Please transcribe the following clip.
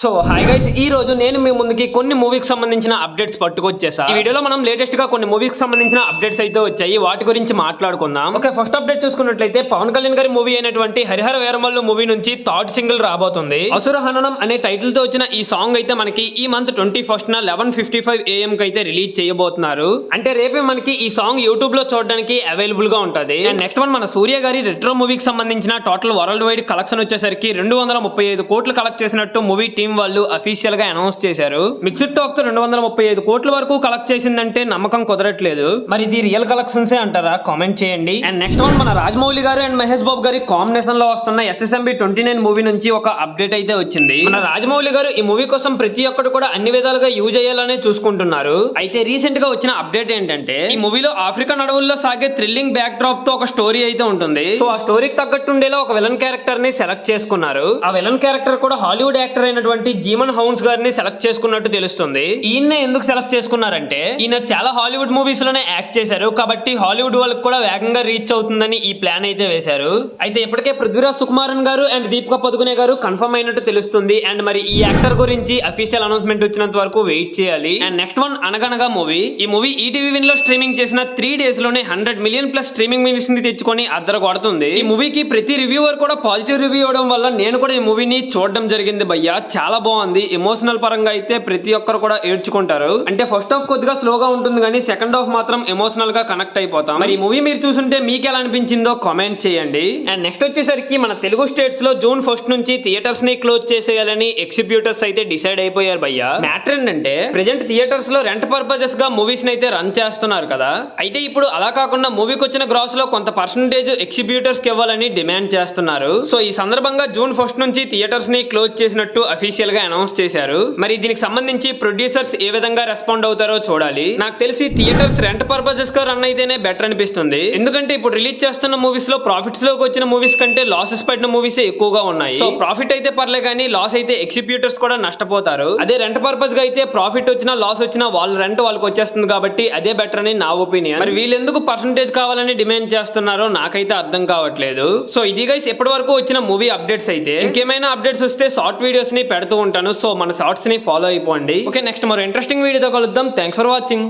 So hi guys ఈ రోజు నేను మీ ముందుకి కొన్ని మూవీకి సంబంధించిన అప్డేట్స్ పట్టుకొచ్చేసా. ఈ వీడియోలో మనం లేటెస్ట్గా కొన్ని మూవీకి సంబంధించిన అప్డేట్స్ అయితే వచ్చాయి. వాటి గురించి మాట్లాడుకుందాం. ఓకే ఫస్ట్ అప్డేట్ చూసుకున్నట్లయితే పవన్ కళ్యాణ్ గారి మూవీ అయినటువంటి హరిహర వీరమల్లు మూవీ నుంచి థర్డ్ సింగిల్ రాబోతుంది. అసుర హననం అనే టైటిల్తో వచ్చిన ఈ సాంగ్ అయితే మనకి ఈ మంత్ ట్వంటీ ఫస్ట్ న లెవెన్ ఫిఫ్టీ ఫైవ్ ఏఎం కి అయితే రిలీజ్ చేయబోతున్నారు. అంటే రేపే మనకి ఈ సాంగ్ యూట్యూబ్లో చూడడానికి అవైలబుల్గా ఉంటది. అండ్ నెక్స్ట్ వన్ మన సూర్య గారి రెట్రో మూవీకి సంబంధించిన టోటల్ వరల్డ్ వైడ్ కలెక్షన్ వచ్చేసరికి రెండు వందల ముప్పై ఐదు కోట్లు కలెక్ట్ చేసినట్టు మూవీ టీం వాళ్ళు అఫీషియల్గా అనౌన్స్ చేశారు. మిక్స్డ్ టాక్తో రెండు వందల ముప్పై ఐదు కోట్ల వరకు కలెక్ట్ చేసిందంటే నమ్మకం కుదరట్లేదు. మరి ఇది రియల్ కలెక్షన్స్ అంటారా? కామెంట్ చేయండి. అండ్ నెక్స్ట్ వన్ మన రాజమౌళి గారు అండ్ మహేష్ బాబు గారి కాంబినేషన్లో వస్తున్న ఎస్ఎస్ఎంబి ట్వంటీ నైన్ మూవీ నుంచి ఒక అప్డేట్ అయితే వచ్చింది. మన రాజమౌళి గారు ఈ మూవీ కోసం ప్రతి ఒక్కరు కూడా అన్ని విధాలుగా యూజ్ అయ్యాలనే చూసుకుంటున్నారు. అయితే రీసెంట్గా వచ్చిన అప్డేట్ ఏంటంటే ఈ మూవీలో ఆఫ్రికన్ అడవుల్లో సాగే థ్రిల్లింగ్ బ్యాక్ డ్రాప్తో ఒక స్టోరీ అయితే ఉంటుంది. సో ఆ స్టోరీకి తగ్గట్టు ఉండేలా ఒక విలన్ క్యారెక్టర్ని సెలెక్ట్ చేసుకున్నారు. ఆ విలన్ క్యారెక్టర్ కూడా హాలీవుడ్ యాక్టర్ అయినటువంటి జీమన్ హౌన్స్ గారిని సెలెక్ట్ చేసుకున్నట్టు తెలుస్తుంది. ఈయన్నే ఎందుకు సెలెక్ట్ చేసుకున్నారంటే ఈయన చాలా హాలీవుడ్ మూవీస్లోనే యాక్ట్ చేశారు. కాబట్టి హాలీవుడ్ వాళ్ళకి కూడా వేగంగా రీచ్ అవుతుందని ఈ ప్లాన్ అయితే వేశారు. అయితే ఇప్పటికే పృథ్వీరాజ్ సుకుమారన్ గారు అండ్ దీపికా పదుకునే గారు కన్ఫర్మ్ అయినట్టు తెలుస్తుంది. అండ్ మరి ఈ యాక్టర్ గురించి అఫీషియల్ అనౌన్స్మెంట్ వచ్చినంత వరకు వెయిట్ చేయాలి. And next one Anaganaga movie ఈ మూవీ ఈటీవీ విన్లో స్ట్రీమింగ్ చేసిన త్రీ డేస్లోనే హండ్రెడ్ మిలియన్ ప్లస్ స్ట్రీమింగ్ మినిట్స్ని తెచ్చుకొని అద్దర కొడుతుంది ఈ మూవీకి ప్రతి రివ్యూవర్ కూడా పాజిటివ్ రివ్యూ ఇవ్వడం వల్ల నేను కూడా ఈ మూవీని చూడడం జరిగింది భయ్యా. చాలా బాగుంది. ఎమోషనల్ పరంగా అయితే ప్రతి ఒక్కరు కూడా ఏడ్చుకుంటారు. అంటే ఫస్ట్ హాఫ్ కొద్దిగా స్లోగా ఉంటుంది కానీ సెకండ్ హాఫ్ మాత్రం ఎమోషనల్గా కనెక్ట్ అయిపోతాం. మరి ఈ మూవీ మీరు చూసుంటే మీకు ఎలా అనిపించిందో కామెంట్ చేయండి. అండ్ నెక్స్ట్ వచ్చేసరికి మన తెలుగు స్టేట్స్లో జూన్ ఫస్ట్ నుంచి థియేటర్స్ని క్లోజ్ చేసేయాలని ఎగ్జిబ్యూటర్స్ అయితే డిసైడ్ అయిపోయారు భయ్య. మ్యాటర్ ఏంటంటే ప్రెజెంట్ థియేటర్స్లో రెంట్ పర్పజెస్గా మూవీస్ అయితే రన్ చేస్తున్నారు కదా. అయితే ఇప్పుడు అలా కాకుండా మూవీకి వచ్చిన గ్రాస్లో కొంత పర్సంటేజ్ ఎగ్జిబ్యూటర్స్కి ఇవ్వాలని డిమాండ్ చేస్తున్నారు. సో ఈ సందర్భంగా జూన్ ఫస్ట్ నుంచి థియేటర్స్ని క్లోజ్ చేసినట్టు అఫీషియల్ గా అనౌన్స్ చేశారు. మరి దీనికి సంబంధించి ప్రొడ్యూసర్స్ ఏ విధంగా రెస్పాండ్ అవుతారో చూడాలి. నాకు తెలిసి థియేటర్స్ రెంట్ పర్పజెస్గా రన్ అయితేనే బెటర్ అనిపిస్తుంది. ఎందుకంటే ఇప్పుడు రిలీజ్ చేస్తున్న మూవీస్లో ప్రాఫిట్స్లోకి వచ్చిన మూవీస్ కంటే లాసెస్ పడిన మూవీస్ ఎక్కువగా ఉన్నాయి. సో ప్రాఫిట్ అయితే పర్లే కానీ లాస్ అయితే ఎగ్జిక్యూటర్స్ కూడా నష్టపోతారు. అదే రెంట్ పర్పస్గా అయితే ప్రాఫిట్ వచ్చినా లాస్ వచ్చినా వాళ్ళ రెంట్ వాళ్ళకి వచ్చేస్తుంది కాబట్టి అదే బెటర్ అని నా ఒపీనియన్ మరి వీళ్ళెందుకు పర్సంటేజ్ కావాలని డిమాండ్ చేస్తున్నారో నాకైతే అర్థం కావట్లేదు. సో ఇది గైస్ ఇప్పటి వరకు వచ్చిన మూవీ అప్డేట్స్ అయితే? ఇంకేమైనా అప్డేట్స్ వస్తే షార్ట్ వీడియోస్ని పెడుతూ ఉంటాను. సో మన షార్ట్స్ని ఫాలో అయిపోండి. ఓకే నెక్స్ట్ మరో ఇంట్రెస్టింగ్ వీడియోతో కలుద్దాం. Thanks for watching